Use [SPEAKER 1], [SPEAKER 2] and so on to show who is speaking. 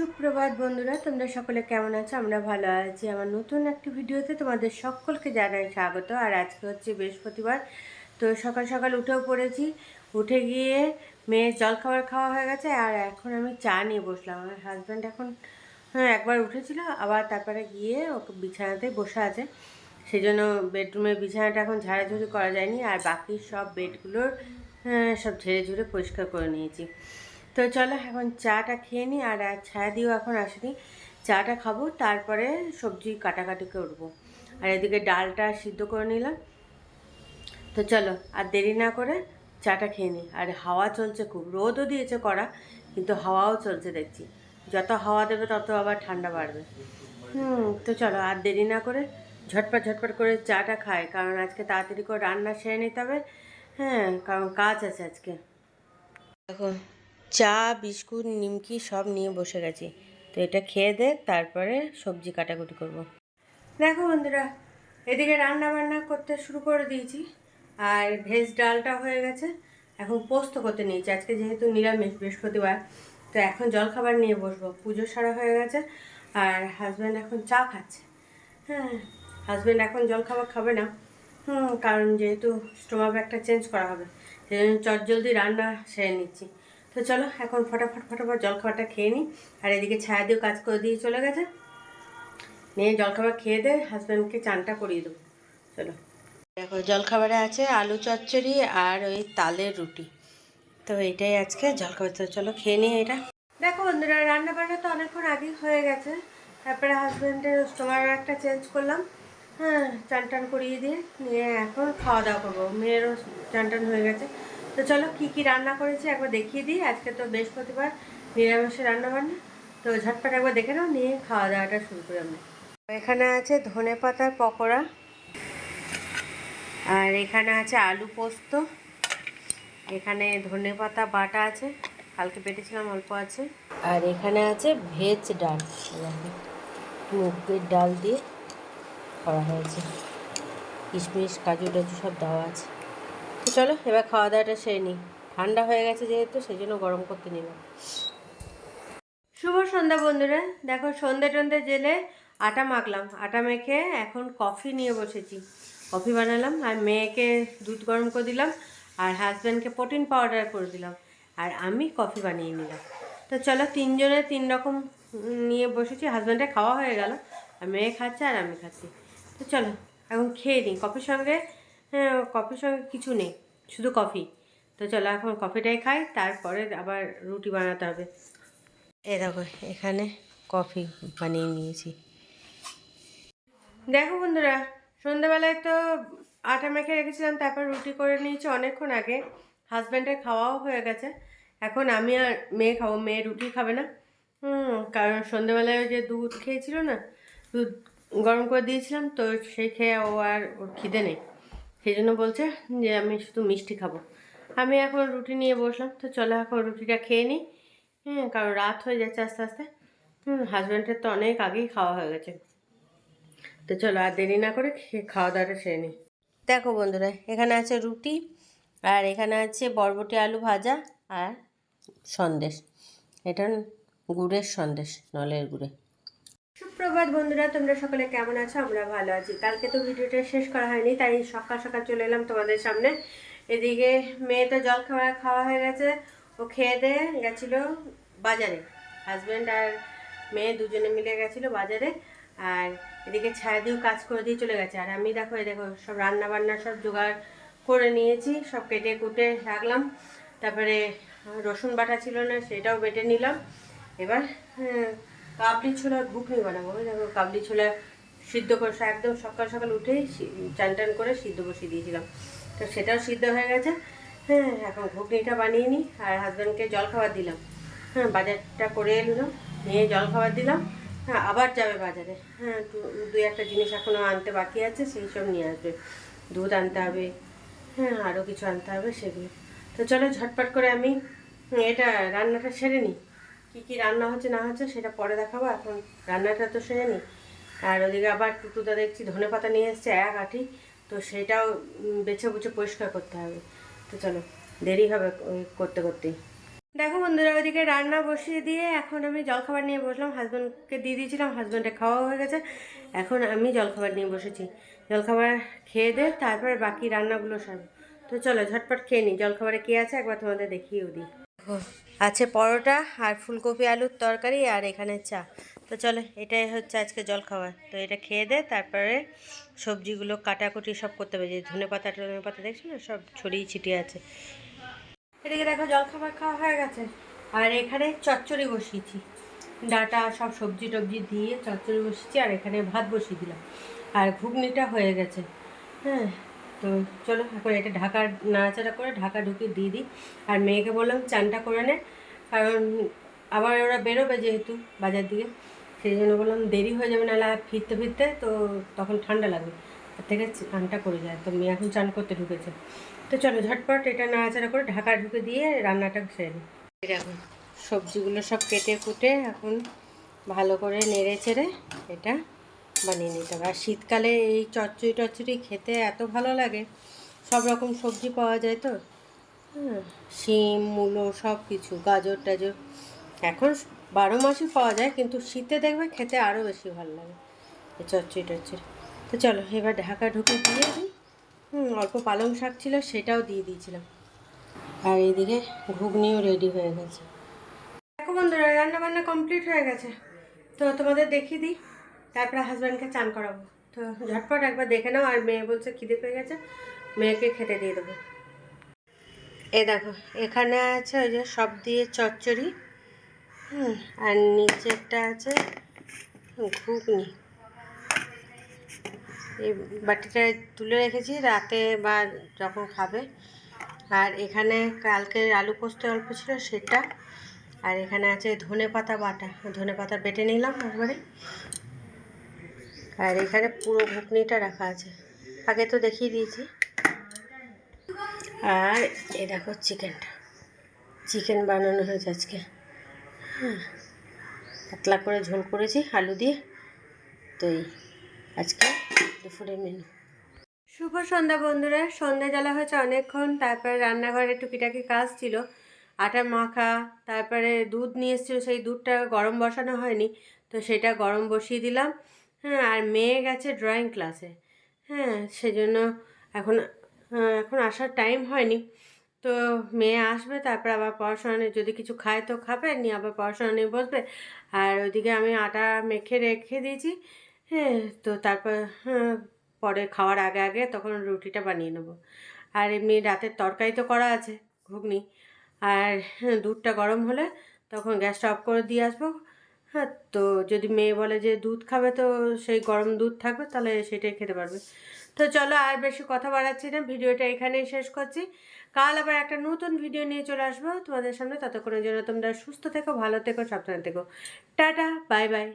[SPEAKER 1] সুপ্রভাত বন্ধুরা তোমরা সকলে কেমন আছো? আমরা ভালো আছি। আমার নতুন একটি ভিডিওতে তোমাদের সকলকে জানাই স্বাগত। আর আজকে হচ্ছে বৃহস্পতিবার তো সকাল সকাল উঠেও পড়েছি। উঠে গিয়ে মেয়ের জলখাবার খাওয়া হয়ে গেছে আর এখন আমি চা নিয়ে বসলাম। আমার হাজব্যান্ড এখন হ্যাঁ একবার উঠেছিল আবার তারপরে গিয়ে ওকে বিছানাতে বসে আছে। সেই জন্য বেডরুমের বিছানাটা এখন ঝাড়াঝুড়ি করা যায়নি আর বাকি সব বেডগুলোর হ্যাঁ, সব ঝেড়ে ঝুড়ে পরিষ্কার করে নিয়েছি। তো চলো এখন চাটা খেয়ে নিই আর ছায়া দিয়েও এখন আসেনি। চাটা খাব, তারপরে সবজি কাটাকাটি করব আর এদিকে ডালটা সিদ্ধ করে নিলাম। তো চলো, আর দেরি না করে চাটা খেয়ে নিই আর হাওয়া চলছে খুব, রোদও দিয়েছে করা কিন্তু হাওয়াও চলছে দেখছি। যত হাওয়া দেবে তত আবার ঠান্ডা বাড়বে। হুম, তো চলো, আর দেরি না করে ঝটপট ঝটপট করে চাটা খাই, কারণ আজকে তাড়াতাড়ি করে রান্না সেরে নিতে হবে। হ্যাঁ কারণ কাজ আছে আজকে। দেখো চা, বিস্কুট, নিমকি সব নিয়ে বসে গেছি। তো এটা খেয়ে দে, তারপরে সবজি কাটাকুটি করব। দেখো বন্ধুরা, এদিকে রান্না বান্না করতে শুরু করে দিয়েছি। আর ভেজ ডালটা হয়ে গেছে। এখন পোস্ত করতে নিয়েছি। আজকে যেহেতু নিরামিষ বৃহস্পতিবার, তো এখন জলখাবার নিয়ে বসবো। পুজো সারা হয়ে গেছে, আর হাজব্যান্ড এখন চা খাচ্ছে। হ্যাঁ হাজব্যান্ড এখন জলখাবার খাবে না। কারণ যেহেতু স্টোমা একটা চেঞ্জ করা হবে। সেই জন্য চটজলদি রান্না সেরে নিচ্ছি। তো চলো, এখন ফটাফট ফটাফট জলখাবারটা খেয়ে নিই। আর এদিকে ছায়া দিয়েও কাজ করে দিয়ে চলে গেছে। নিয়ে জলখাবার খেয়ে দে হাজব্যান্ডকে চানটা করিয়ে দেবো। চলো। দেখো, জলখাবারে আছে আলু চচ্চড়ি আর ওই তালের রুটি। তো এইটাই আজকে জলখাবার। তো চলো, খেয়ে নিই এটা। দেখো বন্ধুরা রান্না বান্না তো অনেকক্ষণ আগেই হয়ে গেছে। তারপরে হাজব্যান্ডের স্টোমার একটা চেঞ্জ করলাম। হ্যাঁ চান টান করিয়ে দিয়ে, নিয়ে এখন খাওয়া দাওয়া করব। মেয়েরও চান টান হয়ে গেছে। তো চলো কি কি রান্না করেছি একবার দেখিয়ে দিই। আজকে তো বৃহস্পতিবার নিরামিষের রান্না বান্না তো ঝটপট একবার দেখে নাও, নিয়ে খাওয়া দাওয়াটা শুরু করি আমরা। এখানে আছে ধনে পাতার পকোড়া, আর এখানে আছে আলু পোস্ত, এখানে ধনে পাতা বাটা আছে, কালকে পেটেছিলাম অল্প আছে। আর এখানে আছে ভেজ ডাল মুগের ডাল দিয়ে করা হয়েছে। কিশমিশ, কাজু টাজু সব দেওয়া আছে। চলো, এবার খাওয়া দাওয়াটা সেরে নিই। ঠান্ডা হয়ে গেছে যেহেতু, সেই জন্য গরম করতে নিলাম শুভ সন্ধ্যা বন্ধুরা। দেখো সন্ধে টন্ধে জেলে আটা মাখলাম। আটা মেখে এখন কফি নিয়ে বসেছি। কফি বানালাম, আর মেয়েকে দুধ গরম করে দিলাম, আর হাজব্যান্ডকে প্রোটিন পাউডার করে দিলাম, আর আমি কফি বানিয়ে নিলাম। তো চলো, তিনজনে তিন রকম নিয়ে বসেছি। হাজব্যান্ডের খাওয়া হয়ে গেল, আর মেয়ে খাচ্ছে, আর আমি খাচ্ছি। তো চলো, এখন খেয়ে নিই। কফির সঙ্গে হ্যাঁ কফির সঙ্গে কিছু নেই, শুধু কফি তো চলো এখন কফিটাই খাই, তারপরে আবার রুটি বানাতে হবে। এ দেখো, এখানে কফি বানিয়ে নিয়েছি। দেখো বন্ধুরা, সন্ধ্যাবেলায় তো আটা মেখে রেখেছিলাম, তারপর রুটি করে নিয়েছি অনেকক্ষণ আগে। হাজব্যান্ডের খাওয়াও হয়ে গেছে। এখন আমি আর মেয়ে খাব, মেয়ে রুটি খাবে না। হুম, কারণ সন্ধ্যাবেলায় যে দুধ খেয়েছিল না, দুধ গরম করে দিয়েছিলাম, তো সেই খেয়ে ও আর ওর খিদে নেই। সেই জন্য বলছে যে, আমি শুধু মিষ্টি খাব। আমি এখন রুটি নিয়ে বসলাম। তো চলো এখন রুটিটা খেয়ে নিই। হ্যাঁ কারণ রাত হয়ে যাচ্ছে আস্তে আস্তে। হুম হাজব্যান্ডের তো অনেক আগেই খাওয়া হয়ে গেছে। তো চলো আর দেরি না করে খাওয়া দাওয়াটা সেরে নিই। দেখো বন্ধুরা, এখানে আছে রুটি আর এখানে আছে বরবটি আলু ভাজা আর সন্দেশ। এটা গুড়ের সন্দেশ, নলের গুড়ে। সুপ্রভাত বন্ধুরা তোমরা সকলে কেমন আছো? আমরা ভালো আছি। কালকে তো ভিডিওটা শেষ করা হয়নি তাই সকাল সকাল চলে এলাম তোমাদের সামনে। এদিকে মেয়ে তো জল খাওয়া খাওয়া হয়ে গেছে ও খেয়ে দিয়ে গেছিল বাজারে। হাজব্যান্ড আর মেয়ে দুজনে মিলে গেছিল বাজারে আর এদিকে ছায়া দিয়েও কাজ করে দিয়ে চলে গেছে। আর আমি দেখো এই দেখো সব রান্না বান্না সব জোগাড় করে নিয়েছি সব কেটে কুটে রাখলাম। তারপরে রসুন বাটা ছিল না সেটাও বেটে নিলাম। এবার হ্যাঁ, কাবলি ছোলা ঘুগনি বানাবো দেখো কাবলি ছোলা সিদ্ধ করে একদম সকাল সকাল উঠেই চান টান করে সিদ্ধ বসিয়ে দিয়েছিলাম। তো সেটাও সিদ্ধ হয়ে গেছে। হ্যাঁ এখন ঘুগনিটা বানিয়ে নিই আর হাজব্যান্ডকে জল খাবার দিলাম। হ্যাঁ বাজারটা করে এলো, নিয়ে জল খাবার দিলাম। হ্যাঁ আবার যাবে বাজারে। হ্যাঁ দুই একটা জিনিস এখনও আনতে বাকি আছে, সেই সব নিয়ে আসবে। দুধ আনতে হবে হ্যাঁ আরও কিছু আনতে হবে সেগুলো। তো চলো ঝটপট করে আমি এটা রান্নাটা সেরে নিই। কী কী রান্না হচ্ছে, না হচ্ছে, সেটা পরে দেখাবো। এখন রান্নাটা তো সেরে নিই আর ওদিকে আবার টুটুদা দেখছি ধনে পাতা নিয়ে এসছে এক আঠি তো সেটাও বেছে বুছে পরিষ্কার করতে হবে। তো চলো, দেরি হবে করতে করতেই দেখো বন্ধুরা, ওইদিকে রান্না বসিয়ে দিয়ে এখন আমি জলখাবার নিয়ে বসলাম। হাজব্যান্ডকে দিয়ে দিয়েছিলাম হাজব্যান্ডে খাওয়া হয়ে গেছে। এখন আমি জলখাবার নিয়ে বসেছি। জলখাবার খেয়ে দে, তারপর বাকি রান্নাগুলো সব তো চলো, ঝটপট খেয়ে নিই জলখাবারে কী আছে একবার তোমাদের দেখিয়েও দিই। আছে পরোটা আর ফুলকপি আলুর তরকারি আর এখানে চা। তো চলো, এটাই হচ্ছে আজকে জলখাবার। তো এটা খেয়ে দে, তারপরে সবজিগুলো, কাটাকুটি সব করতে হবে। যে ধনে পাতা, টনে পাতা দেখছ না, সব ছড়িয়ে ছিটিয়ে আছে। এদিকে দেখো, জলখাবার খাওয়া হয়ে গেছে। আর এখানে চচ্চড়ি বসিয়েছি। ডাটা, সব সবজি টবজি দিয়ে চচ্চড়ি বসিয়েছি আর এখানে ভাত বসিয়ে দিলাম। আর ঘুগনিটা হয়ে গেছে। হ্যাঁ তো চলো, এখন এটা ঢাকা নাড়াচাড়া করে ঢাকা ঢুকিয়ে দিয়ে দিই। আর মেয়েকে বললাম চানটা করে নে, কারণ আবার ওরা বেরোবে যেহেতু বাজার দিকে। সেই জন্য বললাম দেরি হয়ে যাবে, নাহলে ফিরতে ফিরতে তো তখন ঠান্ডা লাগবে। তার থেকে চানটা করে যায়, তো মেয়ে এখন চান করতে ঢুকেছে। তো চলো, ঝটপট এটা নাড়াচাড়া করে ঢাকা ঢুকে দিয়ে রান্নাটা সেরে নিই দেখো, সবজিগুলো সব কেটে কুটে এখন ভালো করে নেড়ে চেড়ে এটা বানিয়ে নিতে হবে আর শীতকালে এই চচ্চড়ি টচ্চড়ি খেতে এত ভালো লাগে, সব রকম সবজি পাওয়া যায় তো। শিম, মূলো, সব কিছু, গাজর, টাজর। এখন বারো মাসই পাওয়া যায়, কিন্তু শীতে দেখবে খেতে আরও বেশি ভালো লাগে, এই চচ্চড়ি টচ্চড়ি। তো চলো, এবার ঢাকা ঢুকে দিয়ে দিই হুম, অল্প পালং শাক ছিল সেটাও দিয়ে দিয়েছিলাম। আর এইদিকে ঘুগনিও রেডি হয়ে গেছে। দেখো বন্ধুরা রান্না বান্না কমপ্লিট হয়ে গেছে। তো তোমাদের দেখিয়ে দিই তারপরে হাজব্যান্ডকে চান করাবো। তো ঝটপট একবার দেখে নাও, আর মেয়ে বলছে খিদে পেয়ে গেছে, মেয়েকে খেতে দিয়ে দেবো। এ দেখো, এখানে আছে ওই যে সব দিয়ে চচ্চড়ি আর নিচেরটা আছে ঘুগনি। এই বাটিটা তুলে রেখেছি, রাতে বা যখন খাবে। আর এখানে কালকে আলু পোস্ত অল্প ছিল সেটা, আর এখানে আছে ধনে পাতা বাটা। ধনে পাতা বেটে নিলাম একবারে। আর এখানে পুরো ঘুগনিটা রাখা আছে। আগে তো দেখিয়ে দিয়েছি। আর এ দেখো চিকেনটা। চিকেন বানানো হয়েছে আজকে। হ্যাঁ পাতলা করে ঝোল করেছি, আলু দিয়ে। তো এই আজকে দুপুরের মেনু শুভ সন্ধ্যা বন্ধুরা। সন্ধ্যা জ্বালা হয়েছে অনেকক্ষণ। তারপরে রান্নাঘরে টুকিটাকি কাজ ছিল। আটা মাখা, তারপরে দুধ নিয়ে এসেছিল। সেই দুধটা গরম বসানো হয়নি। তো সেটা গরম বসিয়ে দিলাম। হ্যাঁ আর মেয়ে গেছে ড্রয়িং ক্লাসে হ্যাঁ সেজন্য এখন এখন আসার টাইম হয়নি। তো মেয়ে আসবে তারপর আবার পড়াশোনা নিয়ে যদি কিছু খায় তো খাবে নিয়ে আবার পড়াশোনা নিয়ে বসবে। আর ওইদিকে আমি আটা মেখে রেখে দিয়েছি। হ্যাঁ তো তারপর হ্যাঁ পরে খাওয়ার আগে আগে তখন রুটিটা বানিয়ে নেব। আর এমনি রাতের তরকারি তো করা আছে ঘুগনি। আর হ্যাঁ, দুধটা গরম হলে তখন গ্যাসটা অফ করে দিয়ে আসব। হ্যাঁ তো যদি মেয়ে বলে যে দুধ খাবে তো সেই গরম দুধ থাকবে, তাহলে সেটাই খেতে পারবে। তো চলো আর বেশি কথা বাড়াচ্ছি না, ভিডিওটা এখানেই শেষ করছি। কাল আবার একটা নতুন ভিডিও নিয়ে চলে আসব তোমাদের সামনে। ততক্ষণের জন্য তোমরা সুস্থ থেকো, ভালো থেকো, সাবধানে থেকো। Tata, bye bye.